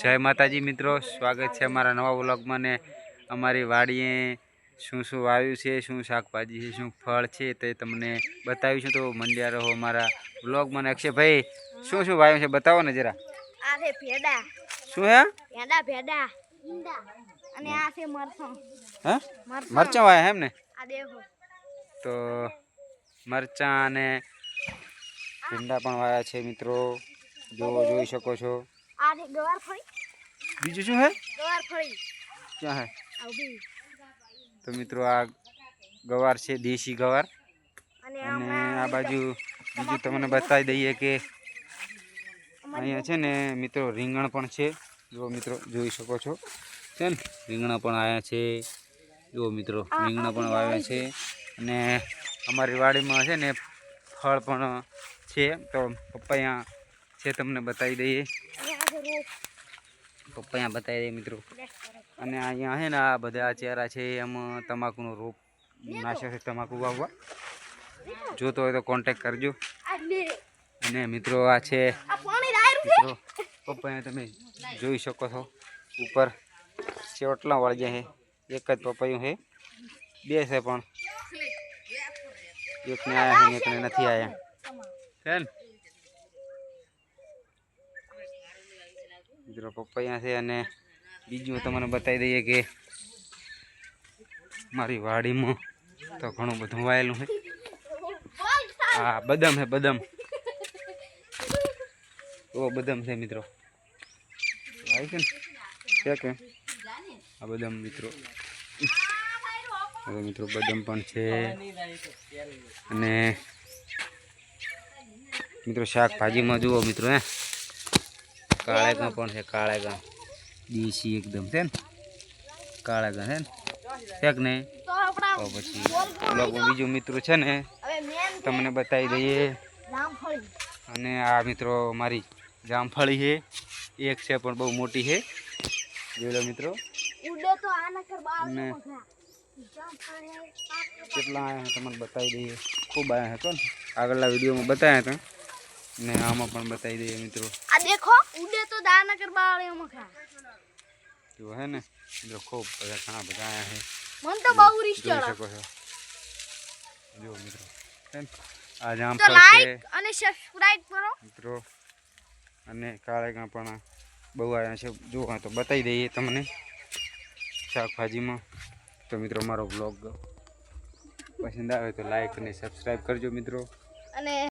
જય માતાજી મિત્રો સ્વાગત છે અમારા નવા વ્લોગમાં ને અમારી વાડીએ શું શું વાવ્યું છે શું શાકભાજી છે શું ફળ છે તે તમને બતાવ્યું છે તો મંડ્યા રહો અમારા વ્લોગમાં મને અક્ષયભાઈ શું શું વાવ્યું છે બતાવો ને જરા. આ છે ભેડા. શું હે? ભેડા ભેડા. અને આ છે મરસણ હા? મરચાં વાયા એમ ને? આ દેખો. તો મરચાં અને ભીંડા પણ વાયા છે મિત્રો. જો જોઈ શકો છો. આ ગવાર ફળી બીજું શું હે ગવાર ફળી ક્યાં હે આ તો મિત્રો આ ગવાર છે દેશી ગવાર અને આ બાજુ બીજું તમને બતાવી દઈએ કે અહીંયા છે ને મિત્રો રીંગણ પણ છે. જો મિત્રો જોઈ શકો છો. છે ને રીંગણા પણ આવ્યા છે. જુઓ મિત્રો રીંગણા પણ વાવ્યા છે. અને અમારી વાડીમાં છે ને ફળ પણ છે. તો પપૈયા છે તમને બતાવી દઈએ. પપૈયા બતાવી દે મિત્રો. અને અહીંયા છે ને આ બધા ચહેરા છે એમાં તમાકુનો રોપ નાશે છે તમાકુ વાવવા. જોતો હોય તો કોન્ટેક કરજો. અને મિત્રો આ છે આ પાણી રાયરું છે મિત્રો પપૈયા તમે જોઈ શકો છો ઉપર ચોટલા વળગ્યા છે. એક જ પપૈયું છે. બે છે પણ. એકને આવ્યા છે એકને નથી આવ્યા છે ને મિત્રો પપૈયા છે અને બીજું તમને બતાવી દઈએ કે મારી વાડીમાં તો ઘણું બધું વાયેલું છે. હા બદામ છે, બદામ. ઓ, બદામ છે, મિત્રો. આવી છે ને? છે કે? આ બદામ, મિત્રો. હવે, મિત્રો, બદામ પણ છે. અને, મિત્રો, શાકભાજીમાં જુઓ, મિત્રો, હે. કાળેગા પણ છે કાળેગા દેશી એકદમ છે ને કાળેગા છે ને છે કે નહીં તો આપણા તો પછી બ્લોગમાં બીજું મિત્રો છે ને હવે મેન તમને બતાવી દઈએ જામફળી અને આ મિત્રો મારી જામફળી છે એક છે પણ બહુ મોટી છે જોઈ લો મિત્રો. ઉડે તો આના કર બાળ અને મખા જામફળી પાક કેટલા આવ્યા છે તમને બતાવી દઈએ ખૂબ આવ્યા હતા ને આગળના વિડીયોમાં બતાવ્યા હતા। ને આમાં પણ બતાવી દઈએ મિત્રો. આ દેખો ઉડે તો દાના બાળે મખા જો હે ને મિત્રો ખૂબ બધા ઘણા બધા આયા છે મન તો બહુ રીસ ચડે શકો છો. જો મિત્રો આ જામ તો લાઈક અને સબસ્ક્રાઇબ કરો. મિત્રો અને કાળેગા પણ બહુ આયા છે. જો હા તો બતાવી દઈએ તમને શાકભાજીમાં. તો મિત્રો મારો બ્લોગ પસંદ આવે તો લાઈક અને સબસ્ક્રાઈબ કરજો મિત્રો. અને